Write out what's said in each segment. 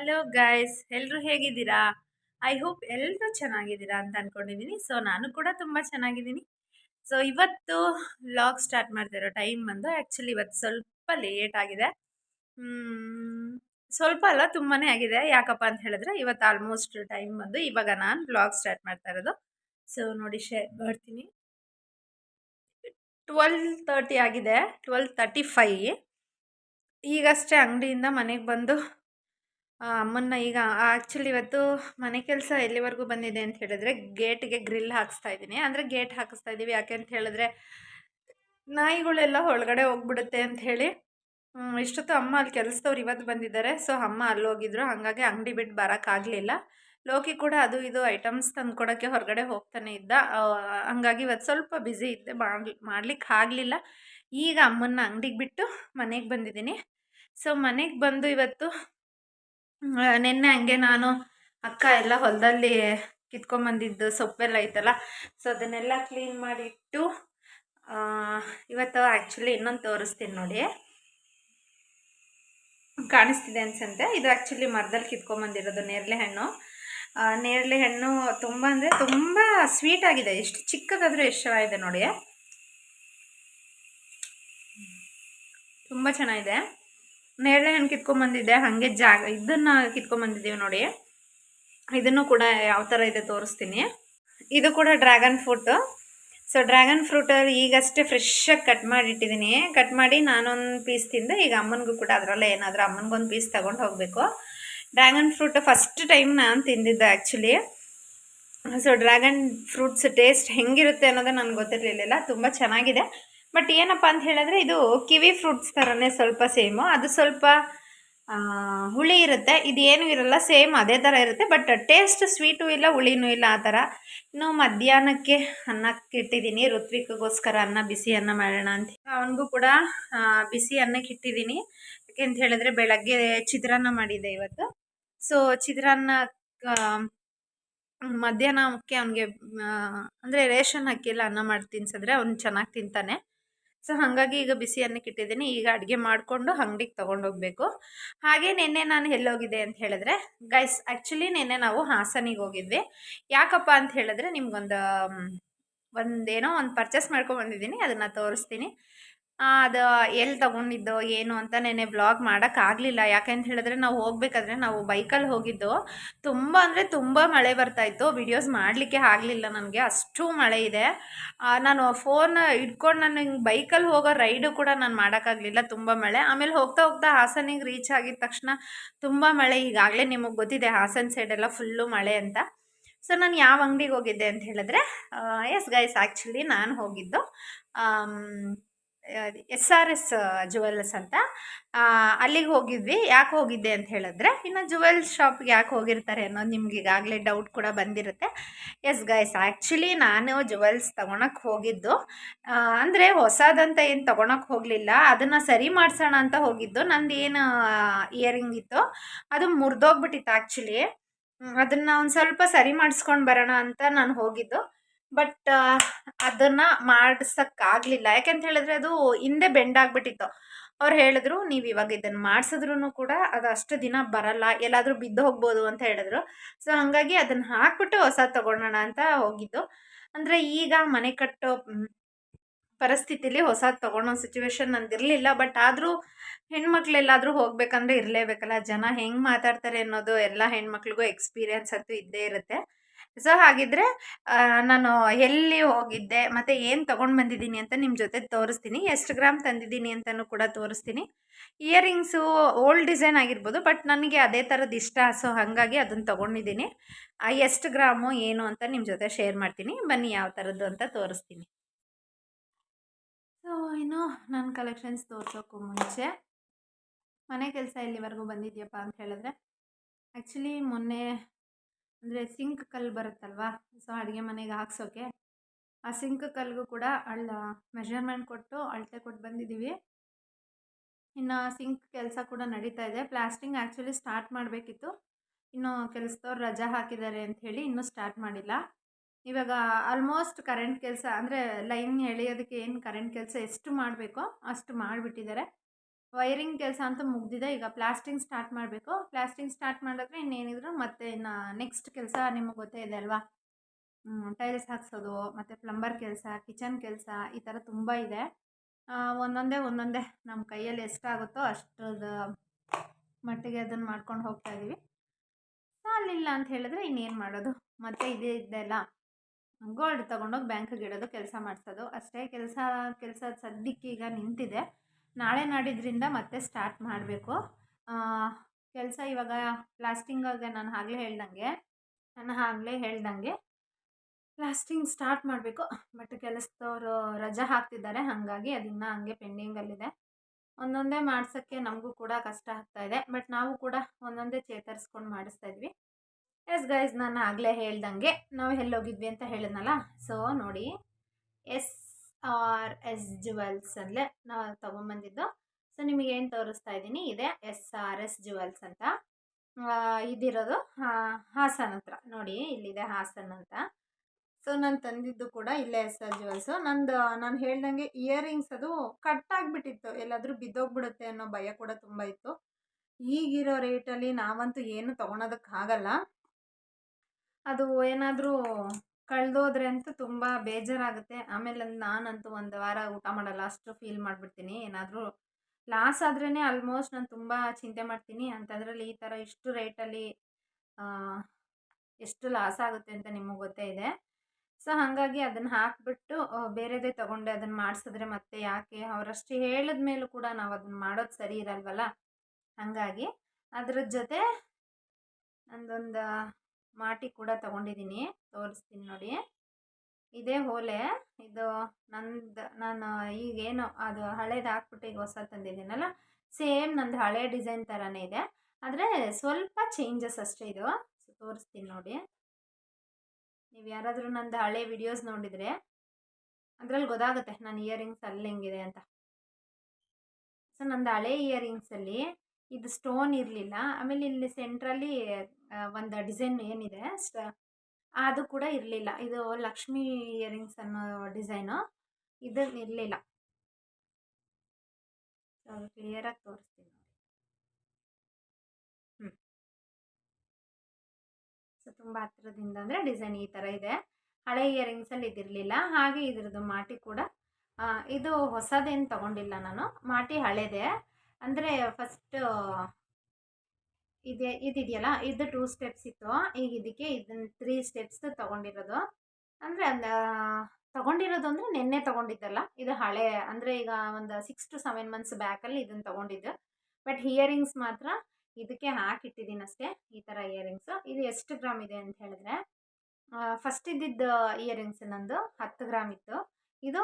Hello guys ಎಲ್ಲರೂ ಹೇಗಿದ್ದೀರಾ? I hope ಎಲ್ಲರೂ ಚೆನ್ನಾಗಿದ್ದೀರಾ ಅಂತ ಅಂದ್ಕೊಂಡಿದ್ದೀನಿ ಸೊ ನಾನು ಕೂಡ ತುಂಬ ಚೆನ್ನಾಗಿದ್ದೀನಿ. ಸೊ ಇವತ್ತು ವ್ಲಾಗ್ ಸ್ಟಾರ್ಟ್ ಮಾಡ್ತಿರೋ ಟೈಮ್ ಬಂದು ಆ್ಯಕ್ಚುಲಿ ಇವತ್ತು ಸ್ವಲ್ಪ ಲೇಟ್ ಆಗಿದೆ. ಸ್ವಲ್ಪ ಅಲ್ಲ ತುಂಬಾ ಆಗಿದೆ. ಯಾಕಪ್ಪ ಅಂತ ಹೇಳಿದ್ರೆ ಇವತ್ತು ಆಲ್ಮೋಸ್ಟ್ ಟೈಮ್ ಬಂದು ಇವಾಗ ನಾನು ಬ್ಲಾಗ್ ಸ್ಟಾರ್ಟ್ ಮಾಡ್ತಾ ಇರೋದು. ಸೊ ನೋಡಿ ಶೇರ್ ಮಾಡ್ತೀನಿ. ಟ್ವೆಲ್ ತರ್ಟಿ ಆಗಿದೆ. ಟ್ವೆಲ್ ತರ್ಟಿ ಫೈ ಈಗಷ್ಟೇ ಅಂಗಡಿಯಿಂದ ಮನೆಗೆ ಬಂದು ಅಮ್ಮನ್ನ ಈಗ ಆ್ಯಕ್ಚುಲಿ ಇವತ್ತು ಮನೆ ಕೆಲಸ ಎಲ್ಲಿವರೆಗೂ ಬಂದಿದೆ ಅಂತ ಹೇಳಿದ್ರೆ ಗೇಟ್ಗೆ ಗ್ರಿಲ್ ಹಾಕಿಸ್ತಾ ಇದ್ದೀನಿ. ಅಂದರೆ ಗೇಟ್ ಹಾಕಿಸ್ತಾ ಇದ್ದೀವಿ ಯಾಕೆ ಅಂತ ಹೇಳಿದ್ರೆ ನಾಯಿಗಳೆಲ್ಲ ಒಳಗಡೆ ಹೋಗ್ಬಿಡುತ್ತೆ ಅಂತ ಹೇಳಿ. ಇಷ್ಟೊತ್ತು ಅಮ್ಮ ಅಲ್ಲಿ ಕೆಲಸದವ್ರು ಇವತ್ತು ಬಂದಿದ್ದಾರೆ. ಸೊ ಅಮ್ಮ ಅಲ್ಲಿ ಹೋಗಿದ್ರು. ಹಾಗಾಗಿ ಅಂಗಡಿ ಬಿಟ್ಟು ಬರೋಕ್ಕಾಗಲಿಲ್ಲ ಲೋಕಿ ಕೂಡ ಅದು ಇದು ಐಟಮ್ಸ್ ತಂದು ಕೊಡೋಕ್ಕೆ ಹೊರಗಡೆ ಹೋಗ್ತಾನೆ ಇದ್ದ. ಹಂಗಾಗಿ ಇವತ್ತು ಸ್ವಲ್ಪ ಬ್ಯುಸಿ ಇದ್ದೆ. ಮಾಡ್ಲಿ ಮಾಡ್ಲಿಕ್ಕೆ ಆಗಲಿಲ್ಲ. ಈಗ ಅಮ್ಮನ್ನ ಅಂಗಡಿಗೆ ಬಿಟ್ಟು ಮನೆಗೆ ಬಂದಿದ್ದೀನಿ. ಸೊ ಮನೆಗೆ ಬಂದು ಇವತ್ತು ನೆನ್ನೆ ಹಂಗೆ ನಾನು ಅಕ್ಕ ಎಲ್ಲ ಹೊಲದಲ್ಲಿ ಕಿತ್ಕೊಂಬಂದಿದ್ದು ಸೊಪ್ಪೆಲ್ಲ ಐತಲ್ಲ ಸೊ ಅದನ್ನೆಲ್ಲ ಕ್ಲೀನ್ ಮಾಡಿಟ್ಟು ಇವತ್ತು ಆ್ಯಕ್ಚುಲಿ ಇನ್ನೊಂದು ತೋರಿಸ್ತೀನಿ ನೋಡಿ. ಕಾಣಿಸ್ತಿದೆ ಅನ್ಸಂತೆ. ಇದು ಆ್ಯಕ್ಚುಲಿ ಮರದಲ್ಲಿ ಕಿತ್ಕೊಂಬಂದಿರೋದು ನೇರಳೆ ಹಣ್ಣು. ನೇರಳೆ ಹಣ್ಣು ತುಂಬ ಅಂದರೆ ತುಂಬ ಸ್ವೀಟ್ ಆಗಿದೆ. ಎಷ್ಟು ಚಿಕ್ಕದಾದರೂ ಎಷ್ಟು ಚೆನ್ನಾಗಿದೆ ನೋಡಿ. ತುಂಬ ಚೆನ್ನಾಗಿದೆ. ನೇರಳೆ ಹಣ್ಣು ಕಿತ್ಕೊಂಡ್ಬಂದಿದ್ದೆ ಹಾಗೆ ಜಾಗ, ಇದನ್ನು ಕಿತ್ಕೊಂಡ್ಬಂದಿದ್ದೀವಿ ನೋಡಿ. ಇದನ್ನು ಕೂಡ ಯಾವ ಥರ ಇದೆ ತೋರಿಸ್ತೀನಿ. ಇದು ಕೂಡ ಡ್ರ್ಯಾಗನ್ ಫ್ರೂಟು. ಸೊ ಡ್ರ್ಯಾಗನ್ ಫ್ರೂಟಲ್ಲಿ ಈಗಷ್ಟೇ ಫ್ರೆಶ್ಶಾಗಿ ಕಟ್ ಮಾಡಿ ಇಟ್ಟಿದ್ದೀನಿ ಕಟ್ ಮಾಡಿ ನಾನೊಂದು ಪೀಸ್ ತಿಂದು ಈಗ ಅಮ್ಮನಿಗೂ ಕೂಡ ಅದರಲ್ಲೇ ಏನಾದರೂ ಅಮ್ಮನಿಗೊಂದು ಪೀಸ್ ತೊಗೊಂಡು ಹೋಗಬೇಕು. ಡ್ರ್ಯಾಗನ್ ಫ್ರೂಟ್ ಫಸ್ಟ್ ಟೈಮ್ ನಾನು ತಿಂದಿದ್ದೆ actually so dragon fruits taste ಹೆಂಗಿರುತ್ತೆ ಅನ್ನೋದು ನನಗೆ ಗೊತ್ತಿರಲಿಲ್ಲ. ತುಂಬ ಚೆನ್ನಾಗಿದೆ. ಬಟ್ ಏನಪ್ಪ ಅಂತ ಹೇಳಿದ್ರೆ ಇದು ಕಿವಿ ಫ್ರೂಟ್ಸ್ ಥರನೇ ಸ್ವಲ್ಪ ಸೇಮು ಅದು ಸ್ವಲ್ಪ ಹುಳಿ ಇರುತ್ತೆ. ಇದು ಏನೂ ಇರಲ್ಲ ಸೇಮ್ ಅದೇ ಥರ ಇರುತ್ತೆ. ಬಟ್ ಟೇಸ್ಟ್ ಸ್ವೀಟು ಇಲ್ಲ, ಹುಳಿನೂ ಇಲ್ಲ, ಆ ಥರ ಇನ್ನು ಮಧ್ಯಾಹ್ನಕ್ಕೆ ಅನ್ನಕ್ಕೆ ಇಟ್ಟಿದ್ದೀನಿ. ಋತ್ವಿಕ್ಗೋಸ್ಕರ ಅನ್ನ, ಬಿಸಿ ಅನ್ನ ಮಾಡೋಣ ಅಂತ ಅವನಿಗೂ ಕೂಡ ಬಿಸಿ ಅನ್ನಕ್ಕೆ ಇಟ್ಟಿದ್ದೀನಿ. ಯಾಕೆ ಅಂತ ಹೇಳಿದ್ರೆ ಬೆಳಗ್ಗೆ ಚಿತ್ರಾನ್ನ ಮಾಡಿದ್ದೆ ಇವತ್ತು. ಸೊ ಚಿತ್ರಾನ್ನ ಮಧ್ಯಾಹ್ನಕ್ಕೆ ಅವನಿಗೆ ಅಂದರೆ ರೇಷನ್ ಹಾಕಿಲ್ಲ ಅನ್ನ ಮಾಡಿ ತಿನ್ಸಿದ್ರೆ ಅವ್ನು ಚೆನ್ನಾಗಿ ತಿಂತಾನೆ. ಸೊ, ಹಾಗಾಗಿ ಈಗ ಬಿಸಿ ಅನ್ನಕ್ಕೆ ಇಟ್ಟಿದ್ದೀನಿ ಈಗ ಅಡುಗೆ ಮಾಡಿಕೊಂಡು ಅಂಗಡಿಗೆ ತೊಗೊಂಡೋಗ್ಬೇಕು. ಹಾಗೆ ನಿನ್ನೆ ನಾನು ಎಲ್ಲೋಗಿದ್ದೆ ಅಂತ ಹೇಳಿದ್ರೆ ಗೈಸ್ ಆ್ಯಕ್ಚುಲಿ ನಿನ್ನೆ ನಾವು ಹಾಸನಿಗೆ ಹೋಗಿದ್ವಿ. ಯಾಕಪ್ಪ ಅಂತ ಹೇಳಿದ್ರೆ ನಿಮ್ಗೊಂದು, ಒಂದೇನೋ ಒಂದು ಪರ್ಚೇಸ್ ಮಾಡ್ಕೊಂಡು ಬಂದಿದ್ದೀನಿ. ಅದನ್ನು ತೋರಿಸ್ತೀನಿ. ಅದು ಎಲ್ಲಿ ತೊಗೊಂಡಿದ್ದು ಏನು ಅಂತ ನೆನೆ ಬ್ಲಾಗ್ ಮಾಡೋಕ್ಕಾಗಲಿಲ್ಲ ಯಾಕೆಂತ ಹೇಳಿದ್ರೆ ನಾವು ಹೋಗ್ಬೇಕಾದ್ರೆ ನಾವು ಬೈಕಲ್ಲಿ ಹೋಗಿದ್ದು. ತುಂಬ ಅಂದರೆ ತುಂಬ ಮಳೆ ಬರ್ತಾಯಿತ್ತು ವಿಡಿಯೋಸ್ ಮಾಡಲಿಕ್ಕೆ ಆಗಲಿಲ್ಲ ನನಗೆ. ಅಷ್ಟು ಮಳೆ ಇದೆ. ನಾನು ಫೋನ್ ಇಟ್ಕೊಂಡು ನಾನು ಹಿಂಗೆ ಬೈಕಲ್ಲಿ ಹೋಗೋ ರೈಡು ಕೂಡ ನಾನು ಮಾಡೋಕ್ಕಾಗಲಿಲ್ಲ ತುಂಬ ಮಳೆ. ಆಮೇಲೆ ಹೋಗ್ತಾ ಹೋಗ್ತಾ ಹಾಸನಿಗೆ ರೀಚ್ ಆಗಿದ ತಕ್ಷಣ ತುಂಬ ಮಳೆ. ಈಗಾಗಲೇ ನಿಮಗೆ ಗೊತ್ತಿದೆ ಹಾಸನ ಸೈಡೆಲ್ಲ ಫುಲ್ಲು ಮಳೆ ಅಂತ. ಸೊ ನಾನು ಯಾವ ಅಂಗಡಿಗೆ ಹೋಗಿದ್ದೆ ಅಂತ ಹೇಳಿದ್ರೆ ಎಸ್ ಗೈಸ್ ಆ್ಯಕ್ಚುಲಿ ನಾನು ಹೋಗಿದ್ದು. ಎಸ್ ಆರ್ ಎಸ್ ಜುವೆಲ್ಸ್ ಅಂತ. ಅಲ್ಲಿಗೆ ಹೋಗಿದ್ವಿ. ಯಾಕೆ ಹೋಗಿದ್ದೆ ಅಂತ ಹೇಳಿದ್ರೆ, ಇನ್ನು ಜುವೆಲ್ಸ್ ಶಾಪ್ಗೆ ಯಾಕೆ ಹೋಗಿರ್ತಾರೆ ಅನ್ನೋದು ನಿಮ್ಗೆ ಈಗಾಗಲೇ ಡೌಟ್ ಕೂಡ ಬಂದಿರುತ್ತೆ. ಎಸ್ ಗೈಸ್ ಆ್ಯಕ್ಚುಲಿ ನಾನು ಜುವೆಲ್ಸ್ ತೊಗೊಳಕ್ಕೆ ಹೋಗಿದ್ದು. ಅಂದರೆ ಹೊಸದಂತ ಏನು ತೊಗೊಳಕ್ಕೆ ಹೋಗಲಿಲ್ಲ. ಅದನ್ನು ಸರಿ ಮಾಡಿಸೋಣ ಅಂತ ಹೋಗಿದ್ದು. ನಂದು ಏನು ಇಯರಿಂಗ್ ಇತ್ತು, ಅದು ಮುರಿದೋಗ್ಬಿಟ್ಟಿತ್ತು ಆ್ಯಕ್ಚುಲಿ ಅದನ್ನು ಒಂದು ಸ್ವಲ್ಪ ಸರಿ ಮಾಡಿಸ್ಕೊಂಡು ಬರೋಣ ಅಂತ ನಾನು ಹೋಗಿದ್ದು. ಬಟ್ ಅದನ್ನು ಮಾಡಿಸೋಕ್ಕಾಗಲಿಲ್ಲ. ಯಾಕೆಂತ ಹೇಳಿದ್ರೆ ಅದು ಹಿಂದೆ ಬೆಂಡ್ ಆಗಿಬಿಟ್ಟಿತ್ತು. ಅವ್ರು ಹೇಳಿದ್ರು, ನೀವು ಇವಾಗ ಇದನ್ನು ಮಾಡಿಸಿದ್ರು ಕೂಡ ಅದು ಅಷ್ಟು ದಿನ ಬರಲ್ಲ. ಎಲ್ಲಾದರೂ ಬಿದ್ದು ಹೋಗ್ಬೋದು ಅಂತ ಹೇಳಿದ್ರು. ಸೊ ಹಾಗಾಗಿ ಅದನ್ನು ಹಾಕ್ಬಿಟ್ಟು ಹೊಸ ತಗೊಳ್ಳೋಣ ಅಂತ ಹೋಗಿದ್ದು. ಅಂದರೆ ಈಗ ಮನೆ ಕಟ್ಟೋ ಪರಿಸ್ಥಿತಿಲಿ ಹೊಸ ತೊಗೊಳೋ ಸಿಚುವೇಶನ್ ನಂದಿರಲಿಲ್ಲ ಬಟ್ ಆದರೂ ಹೆಣ್ಮಕ್ಳೆಲ್ಲಾದರೂ ಹೋಗ್ಬೇಕಂದ್ರೆ ಇರಲೇಬೇಕಲ್ಲ. ಜನ ಹೆಂಗೆ ಮಾತಾಡ್ತಾರೆ ಅನ್ನೋದು ಎಲ್ಲ ಹೆಣ್ಮಕ್ಳಿಗೂ ಎಕ್ಸ್ಪೀರಿಯನ್ಸ್ ಅಂತೂ ಇದ್ದೇ ಇರುತ್ತೆ. ಸೊ ಹಾಗಿದ್ರೆ ನಾನು ಎಲ್ಲಿ ಹೋಗಿದ್ದೆ, ಮತ್ತು ಏನು ತೊಗೊಂಡು ಬಂದಿದ್ದೀನಿ ಅಂತ ನಿಮ್ಮ ಜೊತೆ ತೋರಿಸ್ತೀನಿ. ಎಷ್ಟು ಗ್ರಾಮ್ ತಂದಿದ್ದೀನಿ ಅಂತಲೂ ಕೂಡ ತೋರಿಸ್ತೀನಿ. ಇಯರಿಂಗ್ಸು ಓಲ್ಡ್ ಡಿಸೈನ್ ಆಗಿರ್ಬೋದು, ಬಟ್ ನನಗೆ ಅದೇ ಥರದ್ದು ಇಷ್ಟ, ಸೊ ಹಾಗಾಗಿ ಅದನ್ನು ತೊಗೊಂಡಿದ್ದೀನಿ. ಎಷ್ಟು ಗ್ರಾಮು ಏನು ಅಂತ ನಿಮ್ಮ ಜೊತೆ ಶೇರ್ ಮಾಡ್ತೀನಿ. ಬನ್ನಿ ಯಾವ ಥರದ್ದು ಅಂತ ತೋರಿಸ್ತೀನಿ. ಸೊ, ಇನ್ನು ನನ್ನ ಕಲೆಕ್ಷನ್ಸ್ ತೋರಿಸೋಕ್ಕೂ ಮುಂಚೆ. ಮನೆ ಕೆಲಸ ಇಲ್ಲಿವರೆಗೂ ಬಂದಿದೆಯಪ್ಪ ಅಂತ ಹೇಳಿದ್ರೆ ಆ್ಯಕ್ಚುಲಿ ಮೊನ್ನೆ ಅಂದರೆ ಸಿಂಕ್ ಕಲ್ಲು ಬರುತ್ತಲ್ವಾ? ಸೊ, ಅಡುಗೆ ಮನೆಗೆ ಹಾಕ್ಸೋಕ್ಕೆ ಆ ಸಿಂಕ್ ಕಲ್ಲಿಗೂ ಕೂಡ ಅಳ್ಳ, ಮೆಷರ್ಮೆಂಟ್ ಕೊಟ್ಟು ಅಳತೆ ಕೊಟ್ಟು ಬಂದಿದ್ದೀವಿ. ಇನ್ನು ಸಿಂಕ್ ಕೆಲಸ ಕೂಡ ನಡೀತಾ ಇದೆ. ಪ್ಲಾಸ್ಟಿಂಗ್ ಆ್ಯಕ್ಚುಲಿ ಸ್ಟಾರ್ಟ್ ಮಾಡಬೇಕಿತ್ತು. ಇನ್ನು ಕೆಲಸದವ್ರು ರಜಾ ಹಾಕಿದ್ದಾರೆ ಅಂಥೇಳಿ ಇನ್ನೂ ಸ್ಟಾರ್ಟ್ ಮಾಡಿಲ್ಲ. ಇವಾಗ ಆಲ್ಮೋಸ್ಟ್ ಕರೆಂಟ್ ಕೆಲಸ ಅಂದರೆ ಲೈನ್ ಎಳೆಯೋದಕ್ಕೆ ಏನು ಕರೆಂಟ್ ಕೆಲಸ ಎಷ್ಟು ಮಾಡಬೇಕೋ ಅಷ್ಟು ಮಾಡಿಬಿಟ್ಟಿದ್ದಾರೆ. ವೈರಿಂಗ್ ಕೆಲಸ ಅಂತೂ ಮುಗ್ದಿದೆ, ಈಗ ಪ್ಲಾಸ್ಟಿಂಗ್ ಸ್ಟಾರ್ಟ್ ಮಾಡಬೇಕು. ಪ್ಲಾಸ್ಟಿಂಗ್ ಸ್ಟಾರ್ಟ್ ಮಾಡಿದ್ರೆ ಇನ್ನೇನಿದ್ರು ಮತ್ತೆ ನೆಕ್ಸ್ಟ್ ಕೆಲಸ ನಿಮಗೆ ಗೊತ್ತೇ ಇದೆ ಅಲ್ವಾ? ಟೈಲ್ಸ್ ಹಾಕ್ಸೋದು, ಮತ್ತು ಪ್ಲಂಬರ್ ಕೆಲಸ ಕಿಚನ್ ಕೆಲಸ ಈ ಥರ ತುಂಬ ಇದೆ. ಒಂದೊಂದೇ ಒಂದೊಂದೇ ನಮ್ಮ ಕೈಯಲ್ಲಿ ಎಷ್ಟಾಗುತ್ತೋ ಅಷ್ಟದ ಮಟ್ಟಿಗೆ ಅದನ್ನು ಮಾಡ್ಕೊಂಡು ಹೋಗ್ತಾ ಇದ್ದೀವಿ ಸಾಲಿಲ್ಲ ಅಂತ ಹೇಳಿದ್ರೆ ಇನ್ನೇನು ಮಾಡೋದು? ಮತ್ತೆ ಇದೇ ಇದೆಲ್ಲ ಗೋಲ್ಡ್ ತೊಗೊಂಡೋಗಿ ಬ್ಯಾಂಕಿಗೆ ಇಡೋದು, ಕೆಲಸ ಮಾಡಿಸೋದು. ಅಷ್ಟೇ, ಕೆಲಸ ಕೆಲಸ ಸದ್ಯಕ್ಕೆ ಈಗ ನಿಂತಿದೆ. ನಾಳೆ ನಾಡಿದ್ರಿಂದ ಮತ್ತೆ ಸ್ಟಾರ್ಟ್ ಮಾಡಬೇಕು. ಕೆಲಸ ಇವಾಗ ಪ್ಲಾಸ್ಟಿಂಗಾಗ ನಾನು ಆಗಲೇ ಹೇಳ್ದಂಗೆ, ನಾನು ಆಗಲೇ ಹೇಳ್ದಂಗೆ ಪ್ಲಾಸ್ಟಿಂಗ್ ಸ್ಟಾರ್ಟ್ ಮಾಡಬೇಕು. ಬಟ್ ಕೆಲಸದವರು ರಜಾ ಹಾಕ್ತಿದ್ದಾರೆ, ಹಾಗಾಗಿ ಅದನ್ನು ಹಂಗೆ ಪೆಂಡಿಂಗಲ್ಲಿದೆ ಒಂದೊಂದೇ ಮಾಡ್ಸೋಕ್ಕೆ ನಮಗೂ ಕೂಡ ಕಷ್ಟ ಆಗ್ತಾ ಇದೆ. ಬಟ್ ನಾವು ಕೂಡ ಒಂದೊಂದೇ ಚೇತರಿಸ್ಕೊಂಡು ಮಾಡಿಸ್ತಾ ಇದ್ವಿ. ಎಸ್ ಗೈಸ್ ನಾನು ಆಗಲೇ ಹೇಳ್ದಂಗೆ. ನಾವು ಎಲ್ಲೋಗಿದ್ವಿ ಅಂತ ಹೇಳಿದ್ನಲ್ಲ? ಸೊ ನೋಡಿ. ಎಸ್ ಆರ್ ಎಸ್ ಜುವೆಲ್ಸ್ ಅಲ್ಲೇ ನಾವು ತೊಗೊಂಬಂದಿದ್ದು. ಸೊ ನಿಮಗೆ ಏನು ತೋರಿಸ್ತಾ ಇದ್ದೀನಿ, ಇದೆ ಎಸ್ ಆರ್ ಎಸ್ ಜುವೆಲ್ಸ್ ಅಂತ. ಇದಿರೋದು ಹಾಸನ್ ಹತ್ರ. ನೋಡಿ, ಇಲ್ಲಿದೆ ಹಾಸನ್ ಅಂತ. ಸೊ ನಾನು ತಂದಿದ್ದು ಕೂಡ ಇಲ್ಲೇ ಎಸ್ ಆರ್ ಜುವೆಲ್ಸು ನಂದು, ನಾನು ಹೇಳ್ದಂಗೆ ಇಯರಿಂಗ್ಸ್ ಅದು ಕಟ್ ಆಗಿಬಿಟ್ಟಿತ್ತು. ಎಲ್ಲಾದರೂ ಬಿದ್ದೋಗ್ಬಿಡುತ್ತೆ ಅನ್ನೋ ಭಯ ಕೂಡ ತುಂಬ ಇತ್ತು. ಈಗಿರೋ ರೇಟಲ್ಲಿ ನಾವಂತೂ ಏನು ತೊಗೊಳೋದಕ್ಕಾಗಲ್ಲ. ಅದು ಏನಾದರೂ ಕಳೆದೋದ್ರೆ ಅಂತೂ ತುಂಬ ಬೇಜಾರಾಗುತ್ತೆ. ಆಮೇಲೆ ನಾನಂತೂ ಒಂದು ವಾರ ಊಟ ಮಾಡಲ್ಲ, ಅಷ್ಟು ಫೀಲ್ ಮಾಡಿಬಿಡ್ತೀನಿ. ಏನಾದರೂ ಲಾಸ್ ಆದ್ರೇ ಆಲ್ಮೋಸ್ಟ್ ನಾನು ತುಂಬ ಚಿಂತೆ ಮಾಡ್ತೀನಿ. ಅಂಥದ್ರಲ್ಲಿ ಈ ಥರ ಇಷ್ಟು ರೇಟಲ್ಲಿ ಎಷ್ಟು ಲಾಸ್ ಆಗುತ್ತೆ ಅಂತ ನಿಮಗೆ ಗೊತ್ತೇ ಇದೆ. ಸೊ ಹಾಗಾಗಿ ಅದನ್ನು ಹಾಕಿಬಿಟ್ಟು ಬೇರೆದೇ ತೊಗೊಂಡೆ ಅದನ್ನು ಮಾಡಿಸಿದ್ರೆ ಮತ್ತೆ ಯಾಕೆ? ಅವರಷ್ಟು ಹೇಳಿದ ಮೇಲೂ ಕೂಡ ನಾವು ಅದನ್ನು ಮಾಡೋದು ಸರಿ ಇರಲ್ವಲ್ಲ? ಹಾಗಾಗಿ ಅದ್ರ ಜೊತೆ ಒಂದೊಂದು ಮಾಟಿ ಕೂಡ ತಗೊಂಡಿದ್ದೀನಿ ತೋರಿಸ್ತೀನಿ ನೋಡಿ. ಇದೇ ಓಲೆ ಇದು ನಂದು, ನಾನು ಈಗೇನು ಅದು ಹಳೇದು ಹಾಕ್ಬಿಟ್ಟು ಈಗ ಹೊಸ ತಂದಿದ್ದೀನಲ್ಲ, ಸೇಮ್ ನಂದು ಹಳೆ ಡಿಸೈನ್ ಥರನೇ ಇದೆ. ಆದರೆ ಸ್ವಲ್ಪ ಚೇಂಜಸ್ ಅಷ್ಟೇ ಇದು. ತೋರಿಸ್ತೀನಿ ನೋಡಿ. ನೀವು ಯಾರಾದರೂ ನಂದು ಹಳೆ ವಿಡಿಯೋಸ್ ನೋಡಿದರೆ ಅದರಲ್ಲಿ ಗೊತ್ತಾಗುತ್ತೆ ನನ್ನ ಇಯರಿಂಗ್ಸ್ ಅಲ್ಲಿ ಹೆಂಗಿದೆ ಅಂತ. ಸೊ ನಂದು ಹಳೆ ಇಯರಿಂಗ್ಸಲ್ಲಿ ಇದು ಸ್ಟೋನ್ ಇರಲಿಲ್ಲ. ಆಮೇಲೆ ಇಲ್ಲಿ ಸೆಂಟ್ರಲ್ಲಿ ಒಂದು ಡಿಸೈನ್ ಏನಿದೆ ಅದು ಕೂಡ ಇರಲಿಲ್ಲ. ಇದು ಲಕ್ಷ್ಮಿ ಇಯರಿಂಗ್ಸ್ ಅನ್ನೋ ಡಿಸೈನು. ಇದು ಇರಲಿಲ್ಲ. ಕ್ಲಿಯರಾಗಿ ತೋರಿಸ್ತೀನಿ ಹ್ಞೂ ಸೊ ತುಂಬ ಹತ್ತಿರದಿಂದ ಅಂದರೆ ಡಿಸೈನ್ ಈ ಥರ ಇದೆ. ಹಳೆ ಇಯರಿಂಗ್ಸಲ್ಲಿ ಇದಿರಲಿಲ್ಲ. ಹಾಗೆ ಇದ್ರದ್ದು ಮಾಟಿ ಕೂಡ ಇದು ಹೊಸದೇನು ತಗೊಂಡಿಲ್ಲ ನಾನು. ಮಾಟಿ ಹಳೇದೆ. ಅಂದರೆ ಫಸ್ಟ್ ಇದೆ, ಇದಿದೆಯಲ್ಲ, ಇದು ಟೂ ಸ್ಟೆಪ್ಸ್ ಇತ್ತು. ಈಗ ಇದಕ್ಕೆ ಇದನ್ನ ತ್ರೀ ಸ್ಟೆಪ್ಸ್ ತಗೊಂಡಿರೋದು. ಅಂದರೆ ಒಂದು ತಗೊಂಡಿರೋದು ಅಂದರೆ ನಿನ್ನೆ ತೊಗೊಂಡಿದ್ದಲ್ಲ. ಇದು ಹಳೆ, ಅಂದರೆ ಈಗ ಒಂದು ಸಿಕ್ಸ್ ಟು ಸೆವೆನ್ ಮಂತ್ಸ್ ಬ್ಯಾಕಲ್ಲಿ ಇದನ್ನು ತೊಗೊಂಡಿದ್ದು. ಬಟ್ ಇಯರಿಂಗ್ಸ್ ಮಾತ್ರ ಇದಕ್ಕೆ ಹಾಕಿಟ್ಟಿದ್ದೀನಿ ಅಷ್ಟೇ, ಈ ಥರ ಇಯರಿಂಗ್ಸು ಇದು ಎಷ್ಟು ಗ್ರಾಮ್ ಇದೆ ಅಂತ ಹೇಳಿದ್ರೆ ಫಸ್ಟ್ ಇದ್ದಿದ್ದು ಇಯರಿಂಗ್ಸ್ ನಂದು ಹತ್ತು ಗ್ರಾಮ್ ಇತ್ತು. ಇದು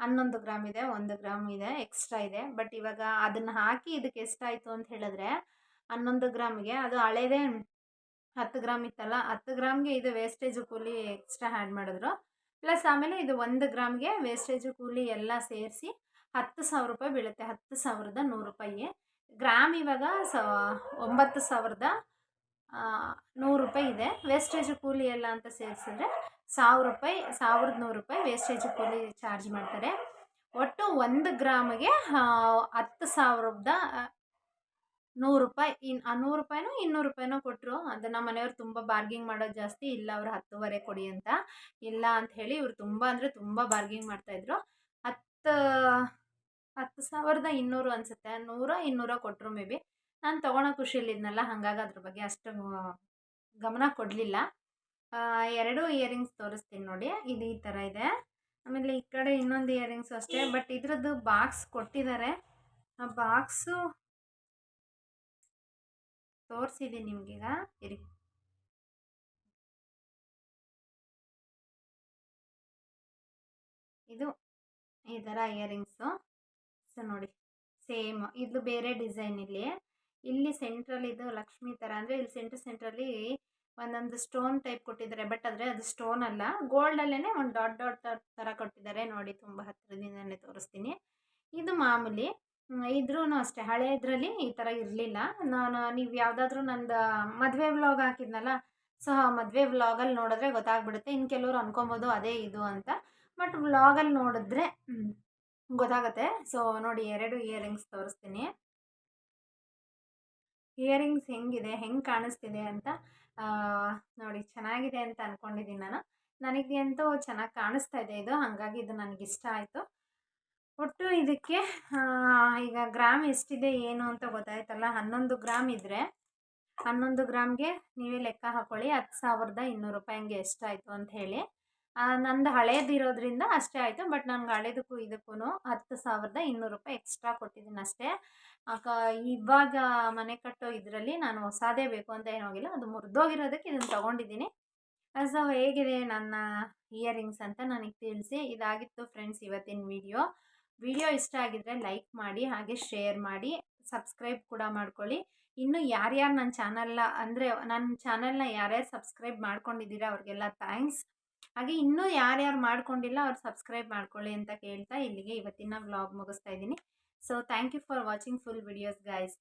ಹನ್ನೊಂದು ಗ್ರಾಮ್ ಇದೆ, ಒಂದು ಗ್ರಾಮ್ ಇದೆ ಎಕ್ಸ್ಟ್ರಾ ಇದೆ. ಬಟ್ ಇವಾಗ ಅದನ್ನು ಹಾಕಿ ಇದಕ್ಕೆ ಎಷ್ಟಾಯಿತು ಅಂತ ಹೇಳಿದ್ರೆ ಹನ್ನೊಂದು ಗ್ರಾಮಿಗೆ ಅದು ಹಳೇದೇ ಹತ್ತು ಗ್ರಾಮ್ ಇತ್ತಲ್ಲ, ಹತ್ತು ಗ್ರಾಮ್ಗೆ ಇದು ವೇಸ್ಟೇಜು ಕೂಲಿ ಎಕ್ಸ್ಟ್ರಾ ಆ್ಯಡ್ ಮಾಡಿದ್ರು. ಪ್ಲಸ್ ಆಮೇಲೆ ಇದು ಒಂದು ಗ್ರಾಮ್ಗೆ ವೇಸ್ಟೇಜು ಕೂಲಿ ಎಲ್ಲ ಸೇರಿಸಿ ಹತ್ತು ಸಾವಿರ ರೂಪಾಯಿ ಬೀಳುತ್ತೆ, ಹತ್ತು ಸಾವಿರದ ನೂರು ರೂಪಾಯಿ. ಗ್ರಾಮ್ ಇವಾಗ ಸ, ಒಂಬತ್ತು ಸಾವಿರದ ನೂರು ರೂಪಾಯಿ ಇದೆ. ವೇಸ್ಟೇಜ್ ಕೂಲಿ ಎಲ್ಲ ಅಂತ ಸೇರಿಸಿದ್ರೆ ಸಾವಿರ ರೂಪಾಯಿ, ಸಾವಿರದ ನೂರು ರೂಪಾಯಿ ವೇಸ್ಟೇಜ್ ಕೂಲಿ ಚಾರ್ಜ್ ಮಾಡ್ತಾರೆ. ಒಟ್ಟು ಒಂದು ಗ್ರಾಮಿಗೆ ಹತ್ತು ಸಾವಿರದ ನೂರು ರೂಪಾಯಿ, ಇನ್ ನೂರು ರೂಪಾಯಿನೋ ಇನ್ನೂರು ರೂಪಾಯಿನೋ ಕೊಟ್ಟರು ಅದು ನಮ್ಮ ಮನೆಯವ್ರು ತುಂಬ ಬಾರ್ಗಿಂಗ್ ಮಾಡೋದು ಜಾಸ್ತಿ, ಇಲ್ಲ ಅವ್ರು ಹತ್ತುವರೆ ಕೊಡಿ ಅಂತ. ಇಲ್ಲ ಅಂತ ಹೇಳಿ ಇವ್ರು ತುಂಬ ಅಂದರೆ ತುಂಬ ಬಾರ್ಗಿಂಗ್ ಮಾಡ್ತಾಯಿದ್ರು ಹತ್ತು ಹತ್ತು ಸಾವಿರದ ಇನ್ನೂರು ಅನಿಸುತ್ತೆ. ನೂರ ಇನ್ನೂರ ಕೊಟ್ಟರು ಮೇ ಬಿ ನಾನು ತೊಗೊಳೋ ಖುಷಿಯಲ್ಲಿದ್ನಲ್ಲ, ಹಾಗಾಗಿ ಅದ್ರ ಬಗ್ಗೆ ಅಷ್ಟು ಗಮನ ಕೊಡಲಿಲ್ಲ. ಎರಡು ಇಯರಿಂಗ್ಸ್ ತೋರಿಸ್ತೀನಿ ನೋಡಿ, ಇದು ಈ ಥರ ಇದೆ. ಆಮೇಲೆ ಈ ಕಡೆ ಇನ್ನೊಂದು ಇಯರಿಂಗ್ಸ್ ಅಷ್ಟೇ, ಬಟ್ ಇದರದ್ದು ಬಾಕ್ಸ್ ಕೊಟ್ಟಿದ್ದಾರೆ. ಆ ಬಾಕ್ಸು ತೋರಿಸಿದ್ದೀನಿ ನಿಮಗೀಗ, ಇರಿ. ಇದು ಈ ಥರ ಇಯರಿಂಗ್ಸು. ಸೊ ನೋಡಿ, ಸೇಮ್, ಇದು ಬೇರೆ ಡಿಸೈನ್ ಇಲ್ಲಿ. ಇಲ್ಲಿ ಸೆಂಟ್ರಲ್ಲಿ ಇದು ಲಕ್ಷ್ಮಿ ಥರ ಅಂದರೆ ಇಲ್ಲಿ ಸೆಂಟ್ರ್ ಸೆಂಟ್ರಲ್ಲಿ ಒಂದೊಂದು ಸ್ಟೋನ್ ಟೈಪ್ ಕೊಟ್ಟಿದ್ದಾರೆ. ಬಟ್ ಆದರೆ ಅದು ಸ್ಟೋನ್ ಅಲ್ಲ. ಗೋಲ್ಡಲ್ಲೇ ಒಂದು ಡಾಟ್ ಡಾಟ್ ಥರ ಕೊಟ್ಟಿದ್ದಾರೆ. ನೋಡಿ, ತುಂಬ ಹತ್ತಿರದಿಂದನೇ ತೋರಿಸ್ತೀನಿ. ಇದು ಮಾಮೂಲಿ ಇದ್ರೂ ಅಷ್ಟೇ. ಹಳೆಯದ್ರಲ್ಲಿ ಈ ಥರ ಇರಲಿಲ್ಲ. ನಾನು, ನೀವು ಯಾವುದಾದ್ರೂ ನಂದು ಮದುವೆ ವ್ಲಾಗ್ ಹಾಕಿದ್ನಲ್ಲ, ಸೊ ಮದುವೆ ವ್ಲಾಗಲ್ಲಿ ನೋಡಿದ್ರೆ ಗೊತ್ತಾಗ್ಬಿಡುತ್ತೆ. ಇನ್ನು ಕೆಲವರು ಅನ್ಕೊಬೋದು ಅದೇ ಇದು ಅಂತ. ಬಟ್ ವ್ಲಾಗಲ್ಲಿ ನೋಡಿದ್ರೆ ಗೊತ್ತಾಗುತ್ತೆ. ಸೊ ನೋಡಿ, ಎರಡು ಇಯರಿಂಗ್ಸ್ ತೋರಿಸ್ತೀನಿ. ಇಯರಿಂಗ್ಸ್ ಹೆಂಗಿದೆ, ಹೆಂಗೆ ಕಾಣಿಸ್ತಿದೆ ಅಂತ ನೋಡಿ ಚೆನ್ನಾಗಿದೆ ಅಂತ ಅಂದ್ಕೊಂಡಿದ್ದೀನಿ ನಾನು. ನನಗೆ ಅಂತೂ ಚೆನ್ನಾಗಿ ಕಾಣಿಸ್ತಾ ಇದೆ ಇದು, ಹಾಗಾಗಿ ಇದು ನನಗೆ ಇಷ್ಟ ಆಯಿತು. ಒಟ್ಟು ಇದಕ್ಕೆ ಈಗ ಗ್ರಾಮ್ ಎಷ್ಟಿದೆ, ಏನು ಅಂತ ಗೊತ್ತಾಯ್ತಲ್ಲ? ಹನ್ನೊಂದು ಗ್ರಾಮ್ ಇದ್ದರೆ ಹನ್ನೊಂದು ಗ್ರಾಮ್ಗೆ ನೀವೇ ಲೆಕ್ಕ ಹಾಕೊಳ್ಳಿ. ಹತ್ತು ಸಾವಿರದ ಇನ್ನೂರು ರೂಪಾಯಿ ಹಂಗೆ ಎಷ್ಟಾಯಿತು ಅಂತ ಹೇಳಿ. ನಂದು ಹಳೇದಿರೋದ್ರಿಂದ ಅಷ್ಟೇ ಆಯಿತು, ಬಟ್ ನನಗೆ ಹಳೇದಕ್ಕೂ ಇದಕ್ಕೂ ಹತ್ತು ಸಾವಿರದ ಇನ್ನೂರು ರೂಪಾಯಿ ಎಕ್ಸ್ಟ್ರಾ ಕೊಟ್ಟಿದ್ದೀನಿ ಅಷ್ಟೇ. ಇವಾಗ ಮನೆ ಕಟ್ಟೋ ಇದರಲ್ಲಿ ನಾನು ಹೊಸಾದೇ ಬೇಕು ಅಂತ ಏನೂ ಹೋಗಿಲ್ಲ, ಅದು ಮುರಿದೋಗಿರೋದಕ್ಕೆ ಇದನ್ನು ತೊಗೊಂಡಿದ್ದೀನಿ. ಸೊ, ಹೇಗಿದೆ ನನ್ನ ಇಯರಿಂಗ್ಸ್ ಅಂತ ನನಗೆ ತಿಳಿಸಿ. ಇದಾಗಿತ್ತು ಫ್ರೆಂಡ್ಸ್ ಇವತ್ತಿನ ವಿಡಿಯೋ. ವಿಡಿಯೋ ಇಷ್ಟ ಆಗಿದ್ರೆ ಲೈಕ್ ಮಾಡಿ, ಹಾಗೆ ಶೇರ್ ಮಾಡಿ, ಸಬ್ಸ್ಕ್ರೈಬ್ ಕೂಡ ಮಾಡ್ಕೊಳ್ಳಿ. ಇನ್ನು ಯಾರ್ಯಾರು ನನ್ನ ಚಾನಲ್ನ, ಅಂದರೆ ನನ್ನ ಚಾನಲ್ನ ಯಾರ್ಯಾರು ಸಬ್ಸ್ಕ್ರೈಬ್ ಮಾಡ್ಕೊಂಡಿದ್ದೀರಾ ಅವ್ರಿಗೆಲ್ಲ ಥ್ಯಾಂಕ್ಸ್. ಹಾಗೆ ಇನ್ನೂ ಯಾರ್ಯಾರು ಮಾಡ್ಕೊಂಡಿಲ್ಲ ಅವ್ರು ಸಬ್ಸ್ಕ್ರೈಬ್ ಮಾಡ್ಕೊಳ್ಳಿ ಅಂತ ಕೇಳ್ತಾ ಇಲ್ಲಿಗೆ ಇವತ್ತಿನ ವ್ಲಾಗ್ ಮುಗಿಸ್ತಾ ಇದ್ದೀನಿ. So thank you for watching full videos guys